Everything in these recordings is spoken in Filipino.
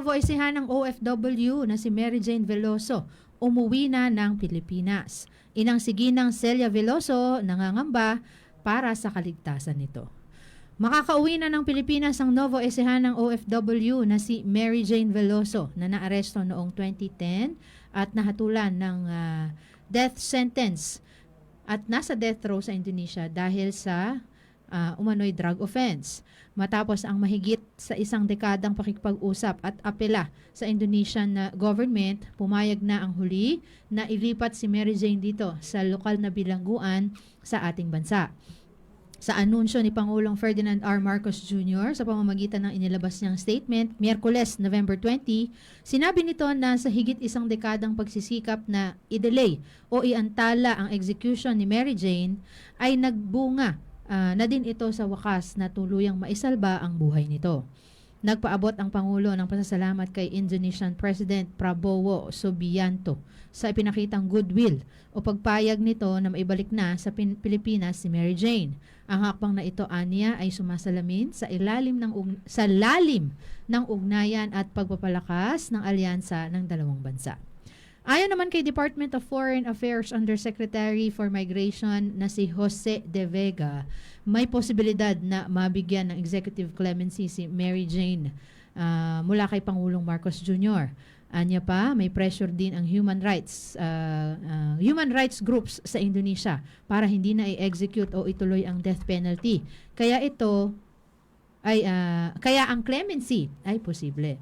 Voicehan ng OFW na si Mary Jane Veloso umuwi na ng Pilipinas. Inang sige ng Celia Veloso nangangamba para sa kaligtasan nito. Makakauwi na ng Pilipinas ang Novo Ecehan ng OFW na si Mary Jane Veloso na naaresto noong 2010 at nahatulan ng ah, death sentence at nasa death row sa Indonesia dahil sa ah, umano'y drug offense. Matapos ang mahigit sa isang dekadang pakikipag-usap at apela sa Indonesian na government, pumayag na ang huli na ilipat si Mary Jane dito sa lokal na bilangguan sa ating bansa. Sa anunsyo ni Pangulong Ferdinand R. Marcos Jr. sa pamamagitan ng inilabas niyang statement, Miyerkules, November 20, sinabi nito na sa higit isang dekadang pagsisikap na i-delay o iantala ang execution ni Mary Jane ay nagbunga ah, na din ito sa wakas na tuluyang maisalba ang buhay nito. Nagpaabot ang Pangulo ng pasasalamat kay Indonesian President Prabowo Subianto sa ipinakitang goodwill o pagpayag nito na maibalik na sa Pin- Pilipinas si Mary Jane. Ang hakbang na ito aniya ay sumasalamin sa ilalim ng sa lalim ng ugnayan at pagpapalakas ng alyansa ng dalawang bansa. Ayon naman kay Department of Foreign Affairs Undersecretary for Migration na si Jose De Vega, may posibilidad na mabigyan ng executive clemency si Mary Jane ah, mula kay Pangulong Marcos Jr. Anya pa, may pressure din ang human rights ah, ah, human rights groups sa Indonesia para hindi na i-execute o ituloy ang death penalty. Kaya ito ay ah, kaya ang clemency ay posible.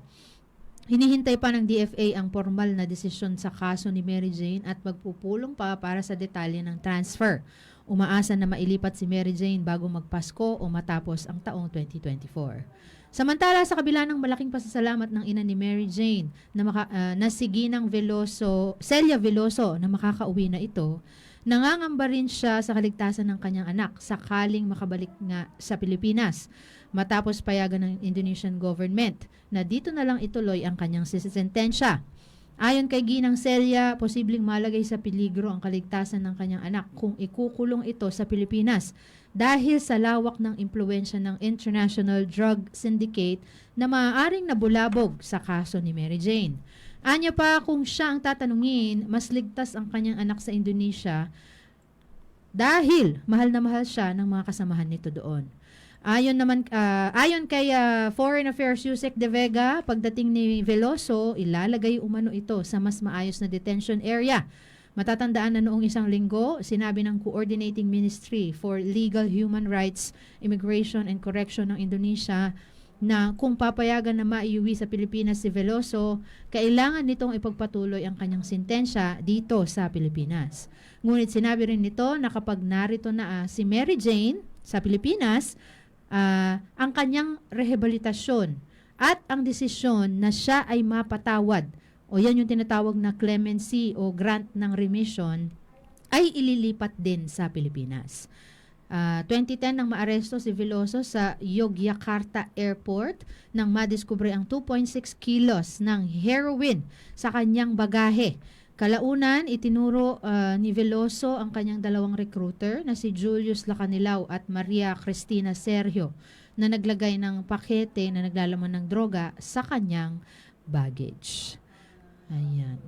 Hinihintay pa ng DFA ang formal na desisyon sa kaso ni Mary Jane at magpupulong pa para sa detalye ng transfer. Umaasa na mailipat si Mary Jane bago magpasko o matapos ang taong 2024. Samantala, sa kabila ng malaking pasasalamat ng ina ni Mary Jane na, maka, ah, na si Ginang Veloso, Celia Veloso na makakauwi na ito, nangangamba rin siya sa kaligtasan ng kanyang anak sakaling makabalik nga sa Pilipinas matapos payagan ng Indonesian government na dito na lang ituloy ang kanyang sisentensya. Ayon kay Ginang Celia, posibleng malagay sa peligro ang kaligtasan ng kanyang anak kung ikukulong ito sa Pilipinas dahil sa lawak ng impluensya ng International Drug Syndicate na maaaring nabulabog sa kaso ni Mary Jane. Anya pa kung siya ang tatanungin, mas ligtas ang kanyang anak sa Indonesia dahil mahal na mahal siya ng mga kasamahan nito doon. Ayon naman ah, ayon kay ah, Foreign Affairs Yusek De Vega, pagdating ni Veloso, ilalagay umano ito sa mas maayos na detention area. Matatandaan na noong isang linggo, sinabi ng Coordinating Ministry for Legal Human Rights, Immigration and Correction ng Indonesia na kung papayagan na maiuwi sa Pilipinas si Veloso, kailangan nitong ipagpatuloy ang kanyang sintensya dito sa Pilipinas. Ngunit sinabi rin nito na kapag narito na ah, si Mary Jane sa Pilipinas, ah, ang kanyang rehabilitasyon at ang desisyon na siya ay mapatawad o yan yung tinatawag na clemency o grant ng remission ay ililipat din sa Pilipinas. Ah, 2010 nang maaresto si Veloso sa Yogyakarta Airport nang madiskubre ang 2.6 kilos ng heroin sa kanyang bagahe. Kalaunan, itinuro ah, ni Veloso ang kanyang dalawang recruiter na si Julius Lacanilao at Maria Cristina Sergio na naglagay ng pakete na naglalaman ng droga sa kanyang baggage. Ayan.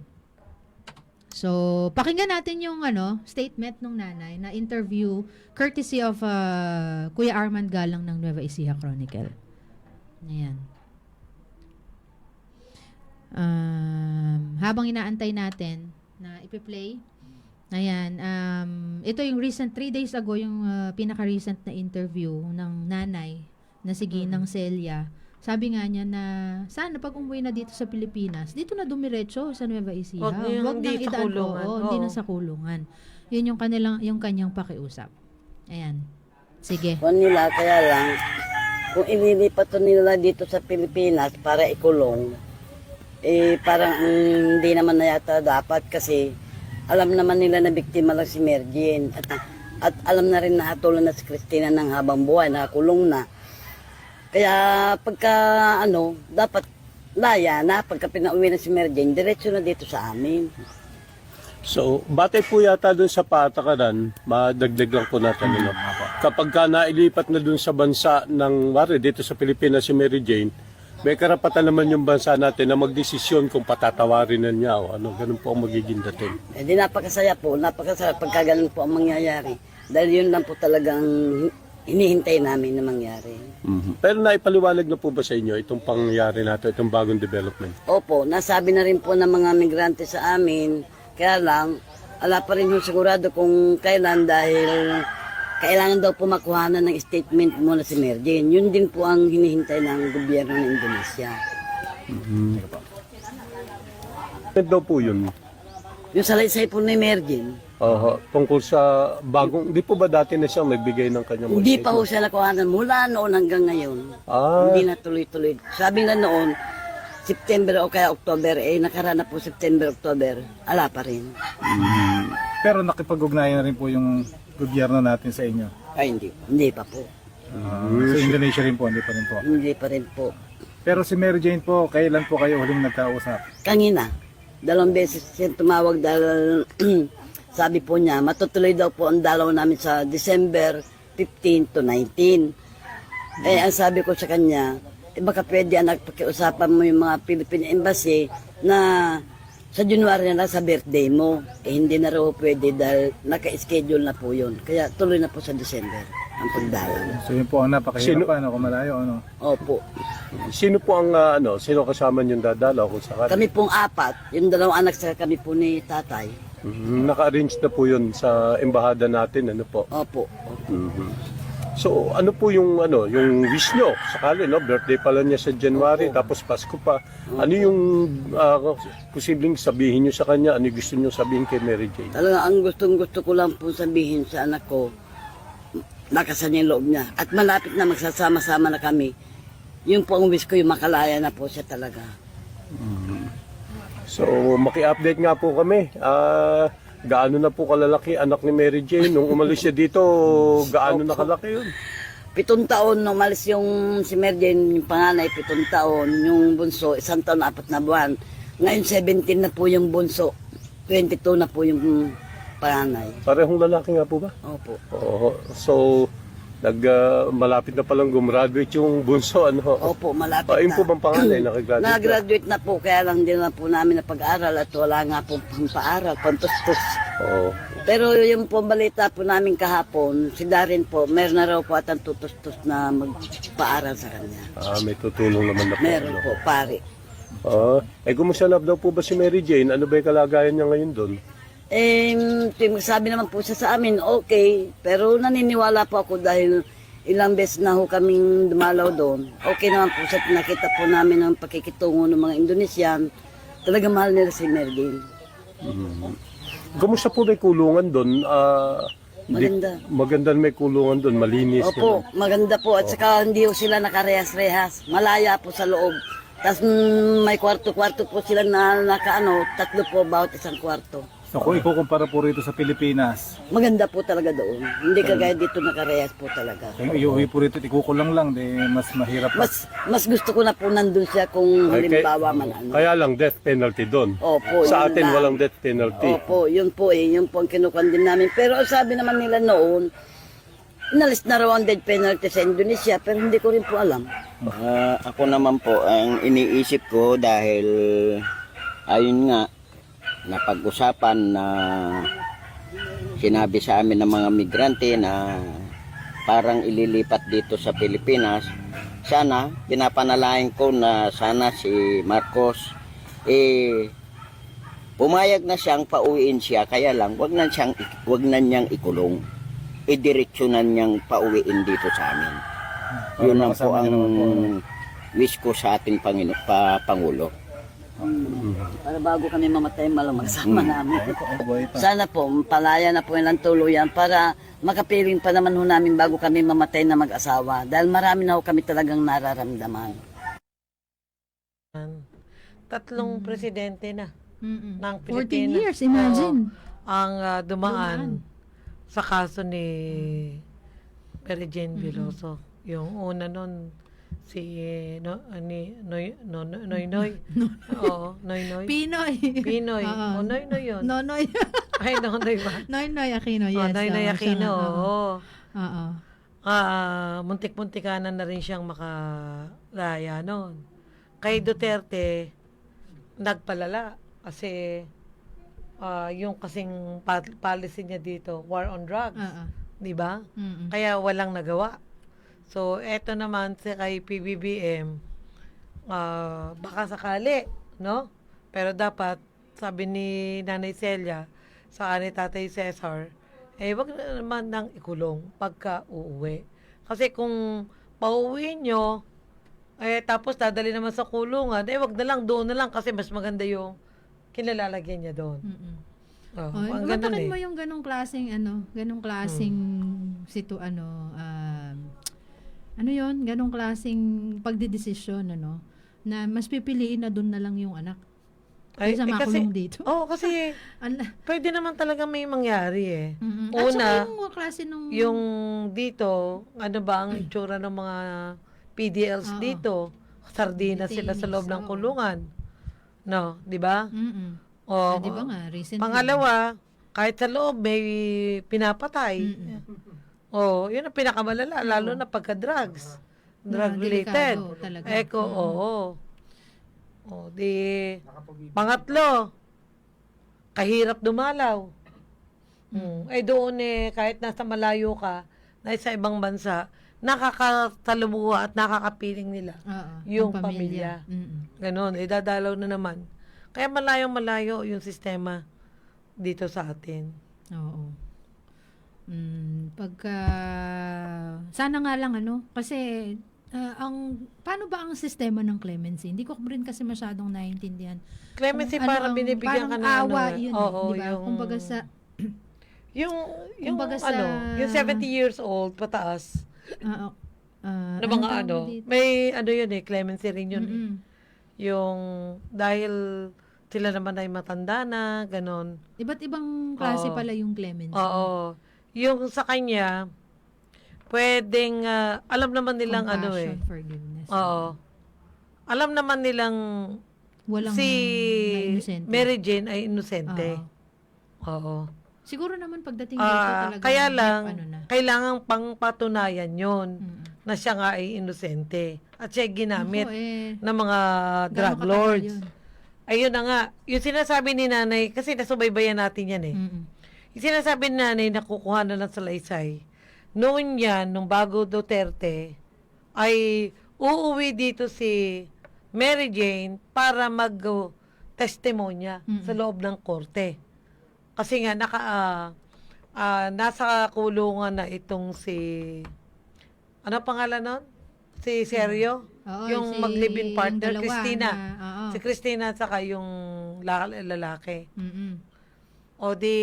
So, pakinggan natin yung ano, statement ng nanay na interview courtesy of uh, Kuya Armand Galang ng Nueva Ecija Chronicle. Ayan. Um, habang inaantay natin na ipi-play, ayan, um, ito yung recent, three days ago, yung uh, pinaka-recent na interview ng nanay na si Ginang Celia. Sabi nga niya na sana pag umuwi na dito sa Pilipinas, dito na dumiretso sa Nueva Ecija. Wag na yung Wag hindi nang sa idaan- kulungan. Oo, hindi na sa kulungan. Yun yung kanilang yung kanyang pakiusap. Ayan. Sige. Kung nila, kaya lang, kung inilipat to nila dito sa Pilipinas para ikulong, eh parang mm, hindi naman na yata dapat kasi alam naman nila na biktima lang si Mergin at, at alam na rin na na si Christina ng habang buhay, nakakulong na. Kaya pagka ano, dapat laya na pagka pinauwi na si Mergin, diretso na dito sa amin. So, batay po yata dun sa patakaran, madagdag lang po natin. Ano? Kapag ka nailipat na dun sa bansa ng, wari, dito sa Pilipinas si Mary Jane, may karapatan naman yung bansa natin na magdesisyon kung patatawarin na niya o ano, ganun po ang magiging dating. Eh di napakasaya po, napakasaya pagka ganun po ang mangyayari. Dahil yun lang po talagang hinihintay namin na mangyari. Mhm. Pero naipaliwanag na po ba sa inyo itong pangyayari natin, itong bagong development? Opo, nasabi na rin po ng mga migrante sa amin, kaya lang, ala pa rin yung sigurado kung kailan dahil kailangan daw po makuhanan ng statement muna si Merjin. Yun din po ang hinihintay ng gobyerno ng Indonesia. Ano daw po yun? Yung salaysay po ni Merjin, Aha, tungkol sa bagong, di po ba dati na siya nagbigay ng kanyang hindi pa ho siya nakuhanan mula noon hanggang ngayon. Ah, Hindi na tuloy-tuloy. Sabi nga noon, September o kaya October, eh nakaraan na po September, October, ala pa rin. Pero nakipag-ugnayan na rin po yung gobyerno natin sa inyo. Ay hindi, hindi pa po. Sa Indonesia rin po, hindi pa rin po. Hindi pa rin po. Pero si Mary Jane po, kailan po kayo huling nagkausap? Kanina, dalawang beses siya tumawag dahil sabi po niya, matutuloy daw po ang dalaw namin sa December 15 to 19. Eh, ang sabi ko sa kanya, eh, baka pwede anak pakiusapan mo yung mga Philippine Embassy na sa January na lang sa birthday mo. Eh, hindi na raw pwede dahil naka-schedule na po yun. Kaya tuloy na po sa December ang pagdalaw. So yun po ang napakahirapan, ako malayo, ano? Opo. sino po ang, ah, ano, sino kasama niyong dadalaw kung sakali? Kami pong apat, yung dalawang anak sa kami po ni tatay. Mhm, Naka-arrange na po yun sa embahada natin, ano po. Opo. Mhm. So, ano po yung ano, yung wish nyo? Sakali, no? Birthday pala niya sa January, tapos Pasko pa. Ano yung ah, posibleng sabihin nyo sa kanya? Ano yung gusto nyo sabihin kay Mary Jane? Talaga, ang gustong gusto ko lang po sabihin sa anak ko, lakasan niya yung loob niya. At malapit na magsasama-sama na kami. Yun po ang wish ko, yung makalaya na po siya talaga. So, maki-update nga po kami. Ah, gaano na po kalalaki anak ni Mary Jane? Nung umalis siya dito, gaano na kalaki yun? Pitong taon, nung umalis yung si Merjen, yung panganay, pitong taon. Yung bunso, isang taon, apat na buwan. Ngayon, 17 na po yung bunso. 22 na po yung panganay. Parehong lalaki nga po ba? Opo. Oo. So, nag, ah, malapit na palang gumraduate yung bunso, ano? Opo, malapit Ah, na. po bang panganay? Nakagraduate na? Na-graduate na po, kaya lang din na po namin na pag-aral at wala nga po pang paaral, pantustos. Oo. Pero yung po balita po namin kahapon, si Darren po, meron na raw po at ang tutustos na magpaaral sa kanya. Ah, may tutulong naman na po. Meron ano? po, pare. Ah, eh kumusta na daw po ba si Mary Jane? Ano ba yung kalagayan niya ngayon doon? Eh, sabi naman po siya sa amin, okay. Pero naniniwala po ako dahil ilang beses na ho kaming dumalaw doon. Okay naman po siya, nakita po namin ang pakikitungo ng mga Indonesian. Talaga mahal nila si Merlin. Kumusta po may kulungan doon? Ah, di- Maganda. maganda na may kulungan doon, malinis. Opo, ganun. maganda po. At saka hindi po sila nakarehas-rehas. Malaya po sa loob. Tapos mm, may kwarto-kwarto po sila na nakaano, tatlo po bawat isang kwarto. So kung ikukumpara po rito sa Pilipinas, Maganda po talaga doon. Hindi kagaya dito nakarehas po talaga. kung iuwi po rito, at ikukulang lang, di mas mahirap pa. Mas mas gusto ko na po nandun siya kung Ay, kay- halimbawa man ano. Kaya lang death penalty doon. Opo, Sa yun atin lang. walang death penalty. Opo, yun po eh. Yun po ang kinukondem namin. Pero ang sabi naman nila noon, inalis na raw ang death penalty sa Indonesia pero hindi ko rin po alam. Ah, ako naman po, ang iniisip ko dahil ayun nga, napag-usapan na sinabi sa amin ng mga migrante na parang ililipat dito sa Pilipinas. Sana, pinapanalain ko na sana si Marcos eh pumayag na siyang pauwiin siya kaya lang wag na siyang wag na niyang ikulong idiretsyonan niyang pauwiin dito sa amin yun lang po ang po. wish ko sa ating Pangino, pa, Pangulo. Para bago kami mamatay, malamang sama namin. Buhay pa. Sana po, palaya na po ilang tuluyan para makapiling pa naman ho namin bago kami mamatay na mag-asawa. Dahil marami na ho kami talagang nararamdaman. Tatlong presidente na Mm-mm. ng 14 Pilipinas. years, imagine. Oo, ang ah, dumaan, sa kaso ni Mary Jane Veloso. Yung una nun, si no, ni Noy no, no, Noy Noy. Oo, Noy Noy. Pinoy. Pinoy. Oo. O Noy Noy yun. Nonoy. Ay, Noy ba? Noynoy Aquino, Oh, yes. Noy Noy oo, Aquino. siya nga, oo. Oo. Oo. Ah, muntik-muntikanan na rin siyang makalaya noon. kay Duterte, nagpalala. Kasi, ah, yung kasing pa- policy niya dito, war on drugs. Ah, ah. Di ba? Mm-mm. Kaya walang nagawa. So, eto naman si kay PBBM, ah, baka sakali, no? Pero dapat, sabi ni Nanay Celia, sa ni Tatay Cesar, eh, wag na naman nang ikulong pagka uuwi. Kasi kung pauwi nyo, eh, tapos dadali naman sa kulungan, eh, wag na lang, doon na lang, kasi mas maganda yung kinalalagyan niya doon. Mm-mm. Oh, Oh, ang ganun eh. mo yung ganong klaseng ano, ganong klaseng situ ano um, ano yon ganong klaseng pagdedesisyon ano na mas pipiliin na doon na lang yung anak Ay, kaysa eh, kasi- makulong dito. Oh, kasi Ala. pwede naman talaga may mangyari eh. Mm-mm. Una, At saka yung klase nung Yung dito, ano ba ang itsura ng mga PDLs Oo. dito? Sardina sila sa loob ng oo. kulungan. No, di ba? Mm-mm. O, Ah, di ba nga recently? pangalawa, kahit sa loob may pinapatay. Mm-mm. Oh, yun ang pinakamalala, lalo na pagka-drugs. Na Drug related. delikado talaga. Eko, Mm. oo. O, di, pangatlo, kahirap dumalaw. Mm. Eh doon eh, kahit nasa malayo ka, na sa ibang bansa, nakakasalumuha at nakakapiling nila. Oo, yung pamilya. Mm-mm. Ganon, eh dadalaw na naman. Kaya malayong malayo yung sistema dito sa atin. Oo. Mm, pagka sana nga lang ano kasi ah, ang paano ba ang sistema ng clemency? Hindi ko rin kasi masyadong naiintindihan. Clemency Kung ano para ang- binibigyan ka parang ng awa ano, yun, oo, di ba? yung, Kumbaga sa yung, yung kumbaga sa- ano, yung 70 years old pataas, ah, ah, na mga ano, dito? may ano yun eh, clemency rin yun eh. Mm-mm. Yung, dahil sila naman ay matanda na, ganon. Iba't ibang klase Oo. pala yung clemency. Oo. Yung sa kanya, pwedeng, ah, alam naman nilang ano eh. Forgiveness. Oo. Alam naman nilang Walang si. Mary Jane ay inosente. Oo. Oo. Siguro naman pagdating dito Ah, talaga kaya lang, ano na. kailangan pang patunayan yon Mm. na siya nga ay inosente. At siya ay ginamit Naku, eh, ng mga drug katagal lords. yun? Ayun na nga. Yung sinasabi ni nanay, kasi nasubaybayan natin yan eh. Mm-mm. Yung sinasabi ni nanay na kukuha na ng salaysay, noon yan, nung bago Duterte, ay uuwi dito si Mary Jane para mag uh, testimonya Mm-mm. sa loob ng korte. Kasi nga, naka, ah, ah, nasa kulungan na itong si, ano pangalan nun? Si Sergio? Oo, yung si- mag-live-in yung partner, dalawa Christina. na, oo. Si Christina saka yung la- lalaki. Mm-mm. O di,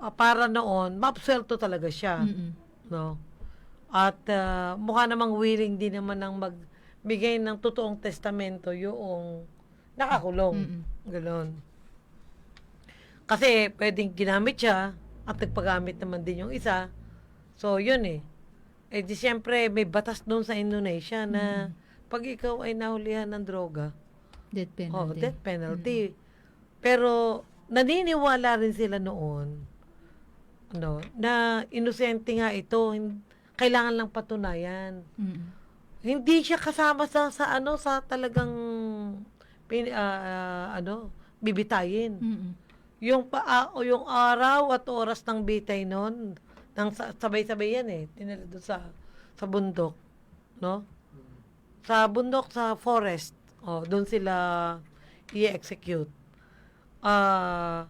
ah, para noon, mapswelto talaga siya. Mm-mm. No? At ah, mukha namang willing din naman ng magbigay ng totoong testamento yung nakakulong. Mm-mm. Ganon. Kasi pwedeng ginamit siya at nagpagamit naman din yung isa. So, yun eh. Eh di siyempre, may batas doon sa Indonesia na pag ikaw ay nahulihan ng droga, Death penalty. Oh, death penalty. Pero naniniwala rin sila noon ano, na inosente nga ito, kailangan lang patunayan. Mm-mm. Hindi siya kasama sa sa ano sa talagang pin, ah, ah, ano, bibitayin. Mm-mm. Yung pa ah, o yung araw at oras ng bitay noon, nang sa- sabay-sabay yan eh, tinala doon sa sa bundok, no? Sa bundok sa forest. Oh, doon sila i-execute. Ah,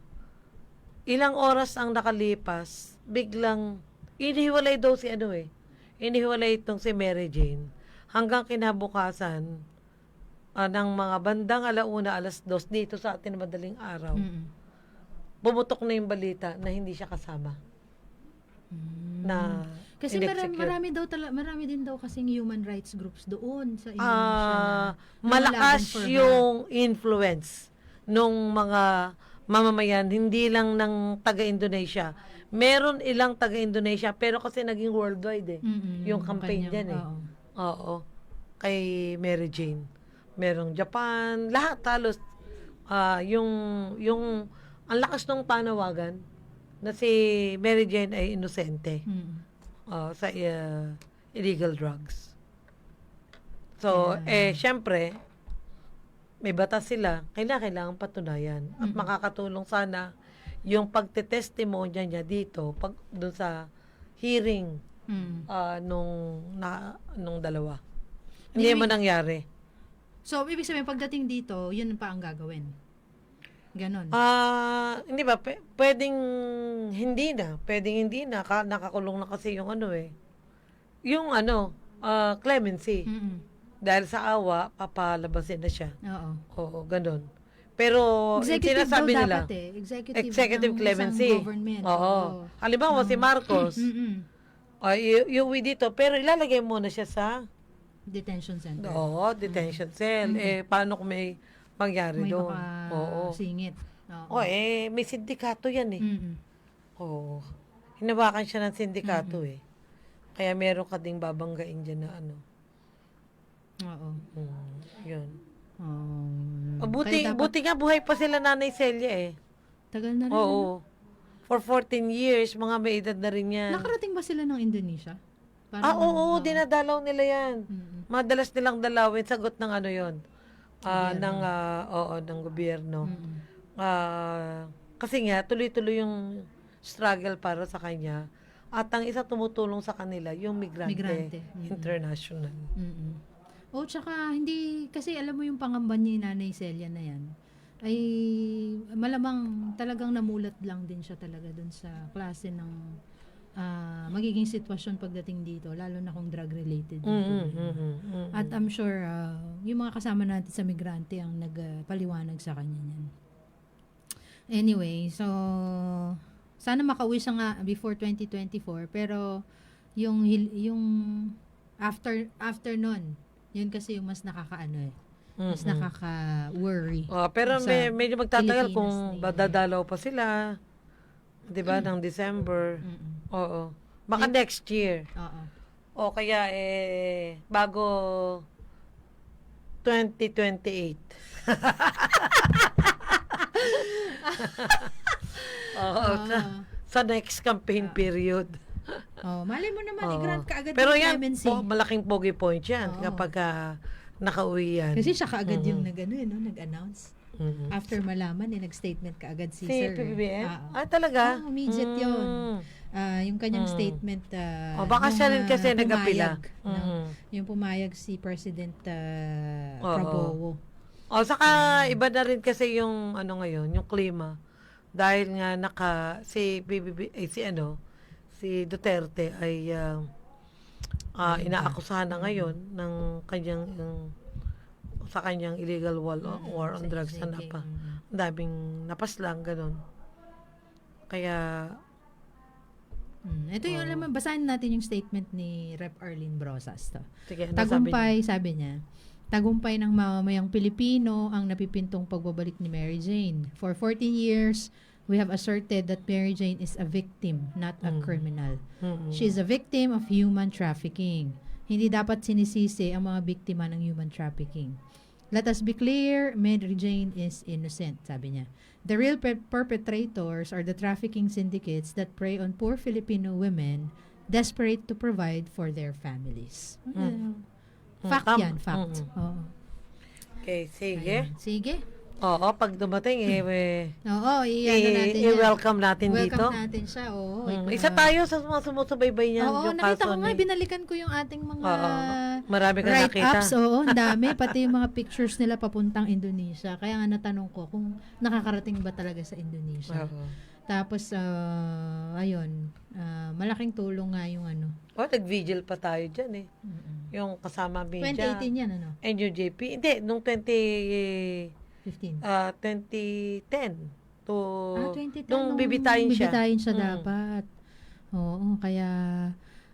ilang oras ang nakalipas, biglang inihiwalay daw si ano eh. Inihiwalay itong si Mary Jane. Hanggang kinabukasan, ah, ng mga bandang alauna, alas dos dito sa atin madaling araw Mm-mm. bumutok na yung balita na hindi siya kasama. Na Kasi marami, marami daw tala, marami din daw kasing human rights groups doon sa Indonesia Ah, na malakas yung influence nung mga mamamayan, hindi lang ng taga-Indonesia. Meron ilang taga-Indonesia, pero kasi naging worldwide eh. Mm-mm, yung campaign dyan eh. oo. Oo. Kay Mary Jane. Merong Japan, lahat halos ah yung yung ang lakas ng panawagan na si Mary Jane ay inosente Mm-mm. ah, sa ah, illegal drugs. So, eh, syempre, may batas sila, kailangan kailangan patunayan. At makakatulong sana yung pagtetestimonya niya dito pag doon sa hearing Mm. ah, nung na nung dalawa. Hindi mo nangyari. So, ibig sabihin, pagdating dito, yun pa ang gagawin. Ganon. Ah, hindi ba P- pwedeng hindi na, pwedeng hindi na Ka- nakakulong na kasi yung ano eh. Yung ano, ah, clemency. Mm-mm. Dahil sa awa, papalabasin na siya. Oo. Oo, ganun. Pero Executive sinasabi daw nila, dapat eh. Executive, executive clemency. Government. Oo. Halimbawa si Marcos, Mm-mm. ay iuwi dito, pero ilalagay muna siya sa Detention center. oo, detention cell. Eh, paano kung may mangyari May doon? Oo. singit. Oo. Oh, eh, may sindikato yan eh. Mm-mm. Oo. Hinawakan siya ng sindikato eh. Kaya meron ka ding babanggain dyan na ano. Oo. Mm, yun. Um, Oh, buti, kaya dapat- buti nga buhay pa sila nanay Celia eh. Tagal na rin. Oo. For 14 years, mga may edad na rin yan. Nakarating ba sila ng Indonesia? ah, oo, dinadalaw nila yan. Mm-mm. Madalas nilang dalawin, sagot ng ano yon Ah, ng, ah, oo, ng gobyerno. Mm-mm. Ah, kasi nga, tuloy-tuloy yung struggle para sa kanya. At ang isa tumutulong sa kanila, yung migrante, Migrante. Mm-mm. international. Mm-mm. O tsaka hindi kasi alam mo yung pangamba ni Nanay Celia na yan ay malamang talagang namulat lang din siya talaga dun sa klase ng ah, magiging sitwasyon pagdating dito lalo na kung drug related dito. Mm, mm, mm, mm. At I'm sure ah, yung mga kasama natin sa migrante ang nagpaliwanag sa kanya niyan. Anyway, so sana makauwi siya nga before 2024 pero yung yung after after nun, yun kasi yung mas nakakaano eh. Mas Mm-mm. nakaka-worry. Oh, pero sa may, medyo magtatagal Pilipinas kung dadalaw pa sila. 'Di ba ng December. Mm-mm. Oo. Baka next year. Oo. O kaya eh bago 2028. Oo, sa, sa next campaign period. Oh, malay mo naman i-grant ka agad Pero yung yan, clemency. po, malaking pogi point yan Oo. kapag ah, nakauwi yan. Kasi siya kaagad yung nag-ano, eh, no, nag-announce. Mhm. After malaman, eh, nag-statement ka agad si, Si Sir. eh. PBBM? Oo. Ah, talaga? Oo, immediate yun. Mm. Ah, yung kanyang Mm. statement ah, O baka nung, siya rin kasi ah, nag-apila. pumayag, no? Mhm. Yung pumayag si President ah, Oo. Prabowo. O, saka iba na rin kasi yung ano ngayon, yung klima. Dahil nga naka, si BBB, eh, si ano, si Duterte ay ah, ah, inaakusahan na ngayon ng kanyang, yung, sa kanyang illegal war, war on drugs na pa. Ang daming napaslang, ganun. Kaya, Mm. Ito yung, alam mo, basahin natin yung statement ni Rep. Arlene Brosas. To. sige, ano sabi niya? Tagumpay, sabi niya, tagumpay ng mamamayang Pilipino ang napipintong pagbabalik ni Mary Jane. For 14 years, we have asserted that Mary Jane is a victim, not a Mm. criminal. Mm-mm. She is a victim of human trafficking. Hindi dapat sinisisi ang mga biktima ng human trafficking. Let us be clear, Mary Jane is innocent, sabi niya. The real per- perpetrators are the trafficking syndicates that prey on poor Filipino women desperate to provide for their families. Mm. Uh, fact Mm, yan, fact. Mm. Oo. Okay, sige. Ayan. Sige. Oo, pag dumating, eh, eh, Oo, i-ano natin i- yan. i-welcome natin Welcome dito. natin siya, oo. Mm, Isa tayo sa mga sumusubaybay niyan. Oo, yung nakita kaso ko nga, ni- binalikan ko yung ating mga Oo, marami ka nakita. write-ups. Oo, ang dami. Pati yung mga pictures nila papuntang Indonesia. Kaya nga natanong ko kung nakakarating ba talaga sa Indonesia. Oo. Tapos, ah, ayun, ah, malaking tulong nga yung ano. Oh, nag-vigil pa tayo dyan eh. mm-mm. Yung kasama media. 2018 yan, ano? NUJP. Hindi, nung 20, 15. ah 2010 to, ah, 2010. nung bibitayin siya. Bibitayin siya Mm. dapat. Oo, kaya,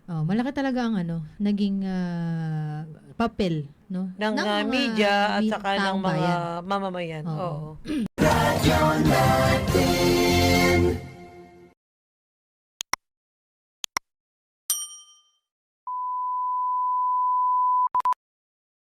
oh, malaki talaga ang ano, naging ah, papel, no? ng, ah, mga media at mi- saka ng mga bayan. mamamayan. Oo. Oo.